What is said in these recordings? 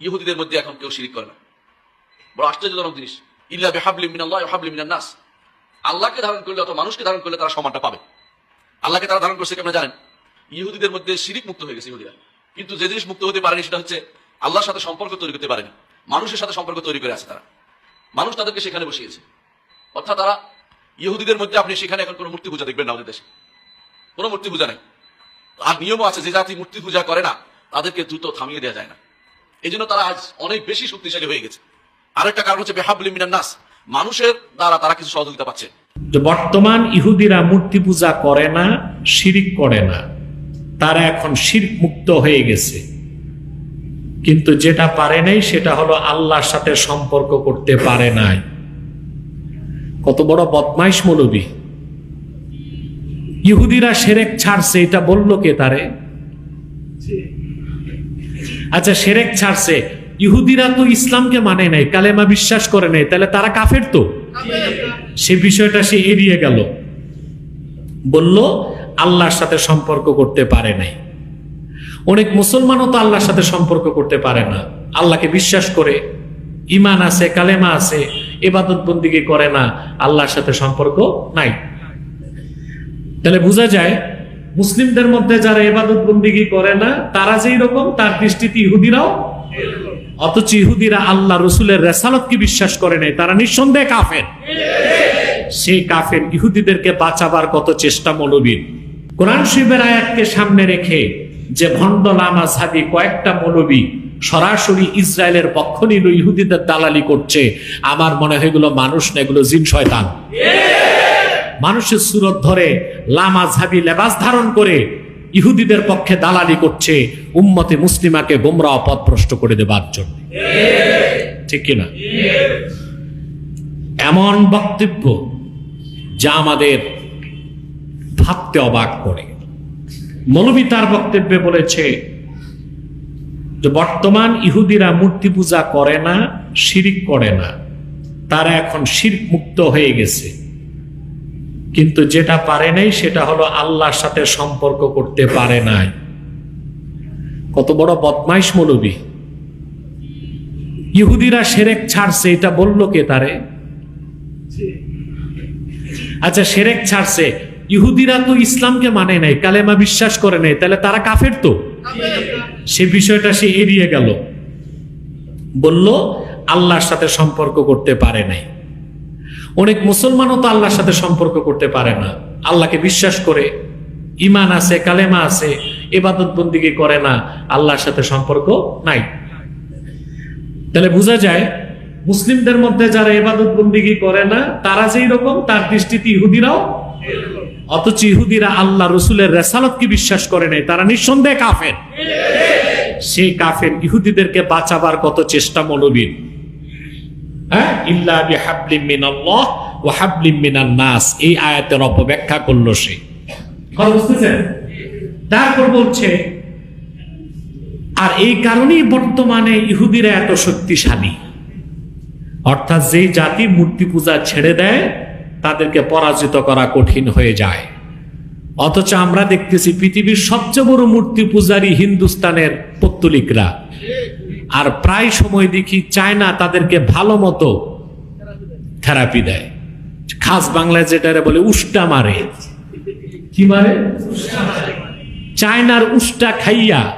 ইহুদিদের মধ্যে এখন কেউ শিরিক করে না। বড় আশ্চর্যজনক জিনিস। ইল্লা বেহাবলি মিনাল্লাহ হাবলি মিনান নাস। আল্লাহকে ধারণ করলে অথবা মানুষকে ধারণ করলে তারা সমানটা পাবে। আল্লাহকে তারা ধারণ করছে কেমন জানেন? ইহুদিদের মধ্যে শিরিক মুক্ত হয়ে গেছে ইহুদিরা। কিন্তু যে জিনিস মুক্ত হতে পারেনি সেটা হচ্ছে আল্লাহর সাথে সম্পর্ক তৈরি করতে পারেনি। মানুষের সাথে সম্পর্ক তৈরি করে আছে তারা। মানুষ তাদেরকে সেখানে বসিয়েছে। অর্থাৎ তারা ইহুদিদের মধ্যে আপনি সেখানে এখন কোনো মূর্তি পূজা দেখবেন না ওদের দেশে। কোনো মূর্তি পূজা নেই। আর নিয়মও আছে, যে জাতি মূর্তি পূজা করে না, তাদেরকে দ্রুত থামিয়ে দেওয়া যায় না। এই জন্য তারা আজ অনেক বেশি শক্তিশালী হয়ে গেছে। আরেকটা কারণ হচ্ছে বেহাবলি মিনান নাস। মানুষের দ্বারা তারা কিছু সহযোগিতা পাচ্ছে। বর্তমান ইহুদিরা মূর্তি পূজা করে না, শিরিক করে না। তারা এখন শিরক মুক্ত হয়ে গেছে। কিন্তু যেটা পারে নাই, সেটা হলো আল্লাহর সাথে সম্পর্ক করতে পারে নাই। কত বড় বদমাইশ মৌলবী। ইহুদিরা সেরেক ছাড়ছে, এটা বলল কে তারে? আচ্ছা সেরেক ছাড়ছে। ইহুদিরা তো ইসলামকে মানে নাই কালেমা বিশ্বাস করে নাই তাহলে তারা কাফের তো? সে বিষয়টা সে এড়িয়ে গেল। বলল আল্লাহর সাথে সম্পর্ক করতে পারে নাই। অনেক মুসলমানও তো আল্লাহর সাথে সম্পর্ক করতে পারে না। আল্লাহকে বিশ্বাস করে ইমান আছে কালেমা আছে এবাদত বন্দিকে করে না আল্লাহর সাথে সম্পর্ক নাই। তাহলে বোঝা যায় মুসলিমদের মধ্যে যারা এবাদত বন্দিগি করে না, তারা যেই রকম, তার দৃষ্টিতে ইহুদিরাও অথচ ইহুদিরা আল্লাহ রসুলের রেসালতকে বিশ্বাস করে নাই? তারা নিঃসন্দেহে কাফের। সেই কাফের ইহুদিদেরকে বাঁচাবার কত চেষ্টা মৌলবীর। কোরআন শিবের আয়াতকে সামনে রেখে যে ভণ্ড লামাজহাবি কয়েকটা মৌলবী সরাসরি ইসরায়েলের পক্ষ নিল ইহুদিদের দালালি করছে, আমার মনে হয় এগুলো মানুষ না, এগুলো জিন শয়তান। মানুষের সুরত ধরে লামাজহাবি লেবাস ধারণ করে ইহুদিদের পক্ষে দালালি করছে, উম্মতে মুসলিমাকে গোমরা পথভ্রষ্ট করে দেবার জন্য। ঠিক কিনা? এমন বক্তব্য যা আমাদের ভাবতে অবাক করে। মৌলবী তার বক্তব্যে বলেছে যে, বর্তমান ইহুদিরা মূর্তি পূজা করে না, শিরিক করে না। তারা এখন শিরক মুক্ত হয়ে গেছে। কিন্তু যেটা পারে নাই, সেটা হলো আল্লাহর সাথে সম্পর্ক করতে পারে নাই। কত বড় বদমাইশ মৌলবী। ইহুদিরা সেরেক ছাড়ছে, এটা বলল কে তারে? আচ্ছা সেরেক ছাড়ছে। ইহুদিরা তো ইসলামকে মানে নাই, কালেমা বিশ্বাস করে নাই, তাহলে তারা কাফের তো? সে বিষয়টা সে এড়িয়ে গেল। বলল, আল্লাহর সাথে সম্পর্ক করতে পারে নাই। অনেক মুসলমানও তো আল্লাহর সাথে সম্পর্ক করতে পারে না। আল্লাহকে বিশ্বাস করে ইমান আছে, কালেমা আছে এবাদত বন্দিকে করে না, আল্লাহর সাথে সম্পর্ক নাই। তাহলে বোঝা যায়, মুসলিমদের মধ্যে যারা এবাদত বন্দিগি করে না, তারা যেই রকম, তার দৃষ্টিতে ইহুদিরাও অথচ ইহুদিরা আল্লাহ রসুলের রেসালত রেসালতকে বিশ্বাস করে নাই, তারা নিঃসন্দেহে কাফের। সেই কাফের ইহুদিদেরকে বাঁচাবার কত চেষ্টা মৌলবীর হ্যাঁ? আর এই কারণেই বর্তমানে ইহুদিরা এত শক্তিশালী। অর্থাৎ যেই জাতি মূর্তি পূজা ছেড়ে দেয়, তাদেরকে পরাজিত করা কঠিন হয়ে যায়। অথচ আমরা দেখতেছি পৃথিবীর সবচেয়ে বড় মূর্তি পূজারী হিন্দুস্তানের পত্তলিকরা। আর প্রায় সময় দেখি চায়না তাদেরকে ভালো মতো থেরাপি দেয়। খাস বাংলায় যেটা বলে উষ্টা মারে। কি মারে? চায়নার উষ্টা খাইয়া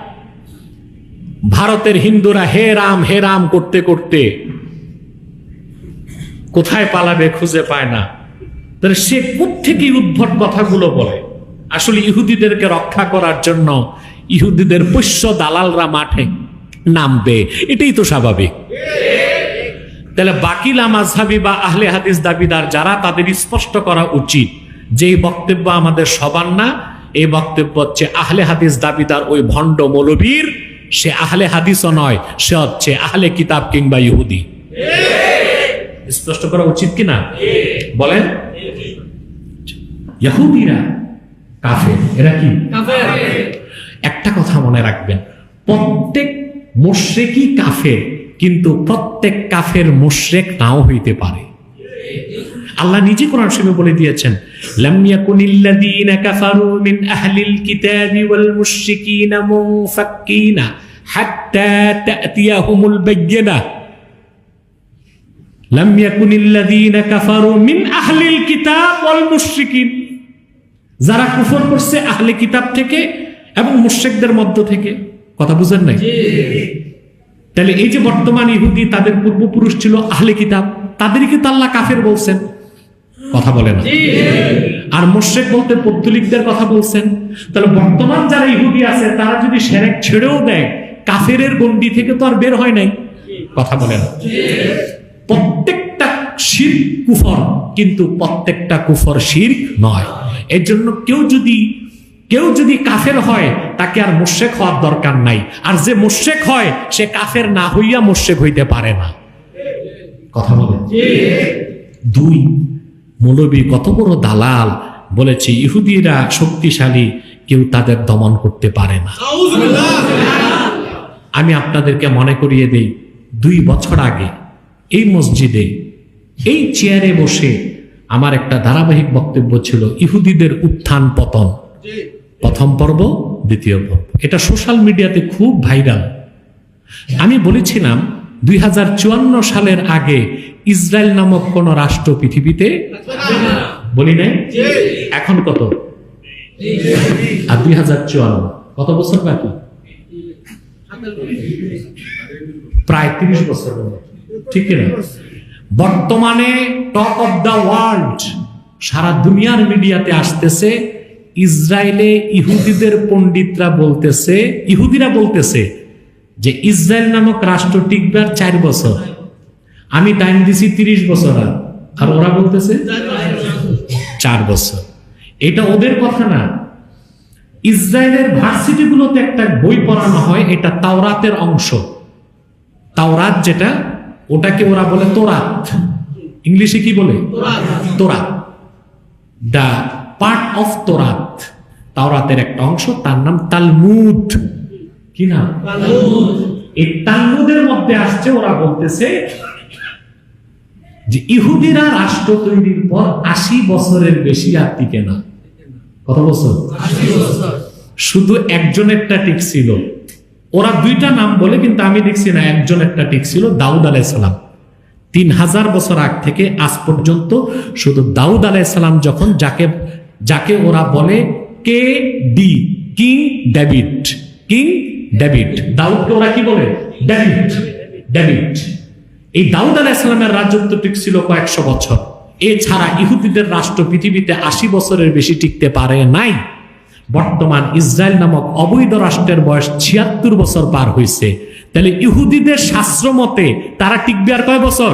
ভারতের হিন্দুরা হে রাম হে রাম করতে করতে কোথায় পালাবে খুঁজে পায় না। তাহলে সে থেকে উদ্ভট কথাগুলো বলে? আসলে ইহুদিদেরকে রক্ষা করার জন্য ইহুদিদের পোষ্য দালালরা মাঠে নামবে এটাই তো স্বাভাবিক। তাহলে বাকি লামাজহাবি বা আহলে হাদিস দাবিদার যারা তাদের স্পষ্ট করা উচিত যেই বক্তব্য আমাদের সবার না। এই বক্তব্য হচ্ছে আহলে হাদিস দাবিদার ওই ভণ্ড মৌলবীর সে আহলে হাদিসও নয় সে হচ্ছে আহলে কিতাব কিংবা ইহুদি। স্পষ্ট করা উচিত কিনা? বলেন। ইহুদিরা কাফের এরা কি? একটা কথা মনে রাখবেন প্রত্যেক মোশরেকই কাফের, কিন্তু প্রত্যেক কাফের মোশরেক নাও হইতে পারে। আল্লাহ নিজে কোরআন শরীফে বলে দিয়েছেন আহলিল কাফারু মিন আহলিল কিতাব ওয়াল যারা কুফর করছে আহলে কিতাব থেকে এবং মুশরিকদের মধ্য থেকে। কথা বুঝেন নাই? তাহলে এই যে বর্তমান ইহুদি তাদের পূর্বপুরুষ ছিল আহলে কিতাব তাদেরকে তো আল্লাহ কাফের বলছেন। কথা বলে না। আর মোশেক বলতে পত্তলিকদের কথা বলছেন। তাহলে বর্তমান যারা ইহুদি আছে তারা যদি সেরেক ছেড়েও দেয় কাফেরের গন্ডি থেকে তো আর বের হয় নাই। কথা বলে না। প্রত্যেকটা শির কুফর কিন্তু প্রত্যেকটা কুফর শির নয়। এর জন্য কেউ যদি কেউ যদি কাফের হয়, তাকে আর মোশেক হওয়ার দরকার নাই। আর যে মোশেক হয়, সে কাফের না হইয়া মোশেক হইতে পারে না। কথা বলে দুই, মৌলবী কত বড় দালাল বলেছে, ইহুদিরা শক্তিশালী, কেউ তাদের দমন করতে পারে না। আমি আপনাদেরকে মনে করিয়ে দেই, দুই বছর আগে এই মসজিদে, এই চেয়ারে বসে আমার একটা ধারাবাহিক বক্তব্য ছিল, ইহুদিদের উত্থান পতন। প্রথম পর্ব, দ্বিতীয় পর্ব। এটা সোশ্যাল মিডিয়াতে খুব ভাইরাল। আমি বলেছিলাম, দুই হাজার চুয়ান্ন সালের আগে ইসরায়েল নামক কোন রাষ্ট্র পৃথিবীতে বলি নাই? এখন কত? আর দুই হাজার চুয়ান্ন। কত বছর বাকি? প্রায় তিরিশ বছর ঠিক বর্তমানে টপ অফ দ্য ওয়ার্ল্ড সারা দুনিয়ার মিডিয়াতে আসতেছে ইসরায়েলে ইহুদিদের পণ্ডিতরা বলতেছে, ইহুদিরা বলতেছে যে ইসরায়েল নামক রাষ্ট্র টিকবে চার বছর। আমি টাইম দিছি তিরিশ বছর আর। আর ওরা বলতেছে, চার বছর। এটা ওদের কথা না। ইসরায়েলের ভার্সিটিগুলোতে একটা বই পড়ানো হয়, এটা তাওরাতের অংশ। তাওরাত যেটা, ওটাকে ওরা বলে তোরাত। ইংলিশে কি বলে? তোরাত। দ্য পার্ট অফ তোরাত তাওরাতের একটা অংশ তার নাম তালমুদ কি না এই তালমুদের মধ্যে আসছে ওরা বলতেছে যে ইহুদিরা রাষ্ট্র তৈরির পর আশি বছরের বেশি আর টিকে না। কত বছর? শুধু একজনেরটা টিক ছিল। ওরা দুইটা নাম বলে কিন্তু আমি দেখছি না একজনেরটা টিক ছিল দাউদ আলাইসালাম তিন হাজার বছর আগ থেকে আজ পর্যন্ত শুধু দাউদ আলাইসালাম যখন যাকে যাকে ওরা বলে K D, king David king David. দাউদকে ওরা কি বলে? David David. এই দাউদ আলাইসালামের রাজত্ব টিকছিল কয়েকশো বছর। এছাড়া ইহুদিদের রাষ্ট্র পৃথিবীতে আশি বছরের বেশি টিকতে পারে নাই। বর্তমান ইসরায়েল নামক অবৈধ রাষ্ট্রের বয়স ছিয়াত্তর বছর পার হয়েছে। তাহলে ইহুদিদের শাস্ত্র মতে তারা টিকবে আর কয় বছর?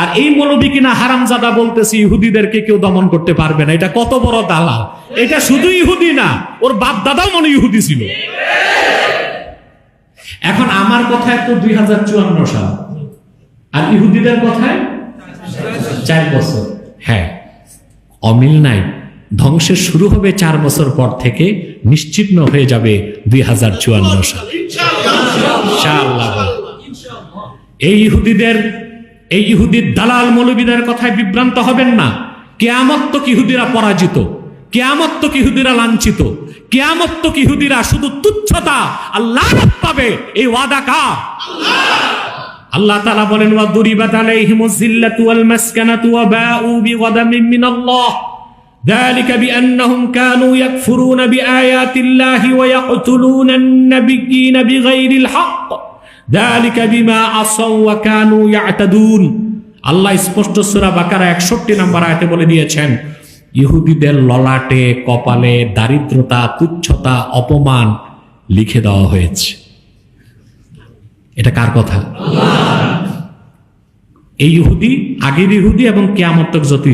আর এই মৌলবী কিনা হারামজাদা বলতেছি, ইহুদিদেরকে কেউ দমন করতে পারবে না। এটা কত বড় দালাল। এটা শুধু ইহুদি না, ওর বাপ দাদাও মনে ইহুদি ছিল। এখন আমার কথায় তো দুই হাজার চুয়ান্ন সাল। আর ইহুদিদের কথায় চার বছর। হ্যাঁ অমিল নাই। ধ্বংসের শুরু হবে চার বছর পর থেকে নিশ্চিহ্ন হয়ে যাবে দুই হাজার চুয়ান্ন সাল। এই ইহুদিদের এই ইহুদির দালাল মৌলবীদের কথায় বিভ্রান্ত হবেন না কেয়ামত তো ইহুদিরা পরাজিত কেয়ামত তো ইহুদিরা লাঞ্ছিত কেয়ামত তো ইহুদিরা শুধু তুচ্ছতা আল্লাহ পাবে এই ওয়াদা কা আল্লাহ তাআলা বলেন ওয়া দুরিবাত আলাইহিমুজ জিল্লাতু ওয়াল মাসকানাতু ওয়া বাউ বিগাদামিন মিনাল্লাহ ذلك بأنهم كانوا يكفرون بآيات الله ويقتلون النبيين بغير الحق আল্লাহ স্পষ্ট সুরা বাকারা একষট্টি নাম্বার আয়তে বলে দিয়েছেন, ইহুদিদের ললাটে, কপালে দারিদ্রতা, তুচ্ছতা, অপমান লিখে দেওয়া হয়েছে। এটা কার কথা? এই ইহুদি, আগের ইহুদি এবং কেয়ামতক যত